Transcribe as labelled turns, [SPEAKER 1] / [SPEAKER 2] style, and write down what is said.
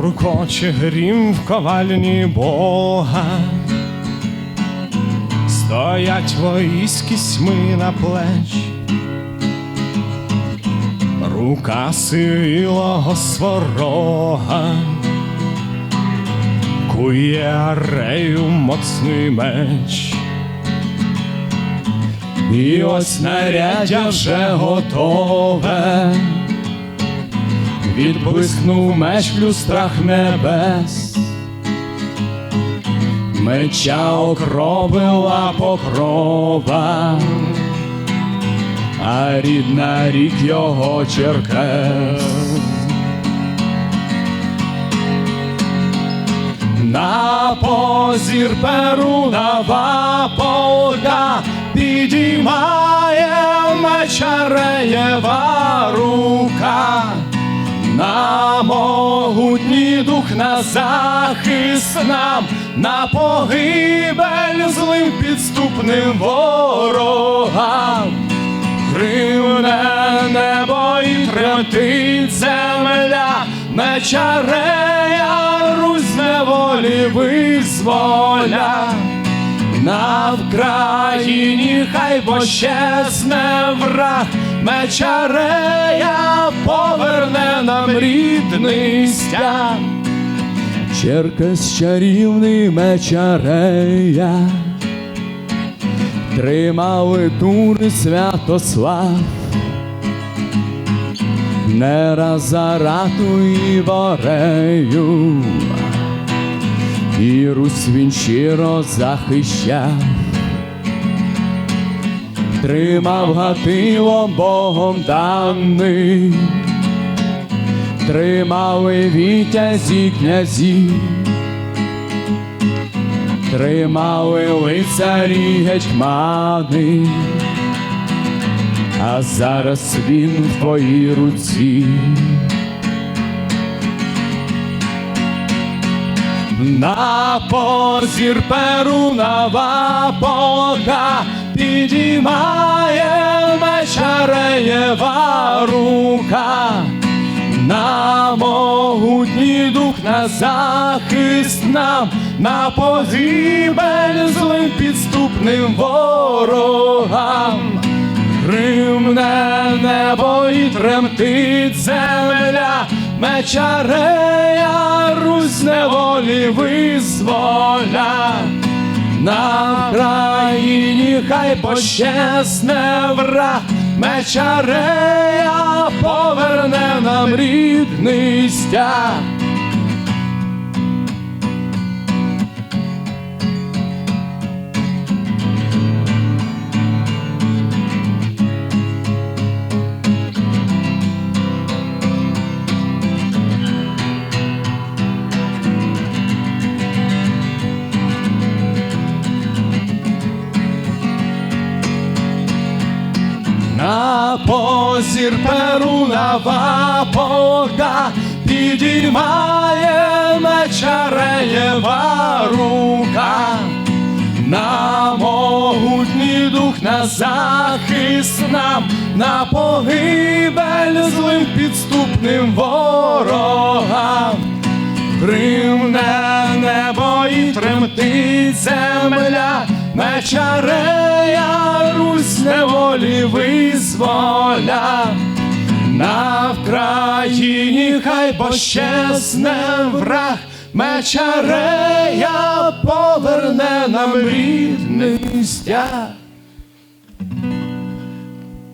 [SPEAKER 1] гуркоче грім в ковальні Бога, стоять войські сьми на плеч, рука силого сворога, кує арею моцний меч. І ось наряддя вже готове, відблиснув меч в люстрах небес, меча окробила покрова, а рідна рік його черкес. На позір перунова полка підіймає мечареєва рука, на могутній дух на захист нам, на погибель злим підступним ворогам. Гривне небо і тремтить земля, мечарея Русь неволі визволя. На Вкраїні хай пощезне враг, мечарея поверне нам рідний стяг. Черкас чарівний мечарея, тримали тури Святослав, не раз зарату і ворею, і Русь він щиро захищав, тримав гатило Богом даний, тримали вітязі князі, тримали лицарі гетьмани, а зараз він в твоїй руці. На позір перунова полка підіймає мечареєва рука, на могутній дух на захист нам, на погибель злим підступним ворогам. Гримне небо і тремтить земля, мечарея Русь неволі визволя. На країні хай пощесне враг, мечарея рідний. На позір перунова полка підіймає мечареєва рука, на могутній дух на захист нам, на погибель злим підступним ворогам. Гримне небо і тремтить земля, мечарея Русь неволі визволя. На Вкраїні хай пощесне враг, мечарея поверне нам рідний стяг.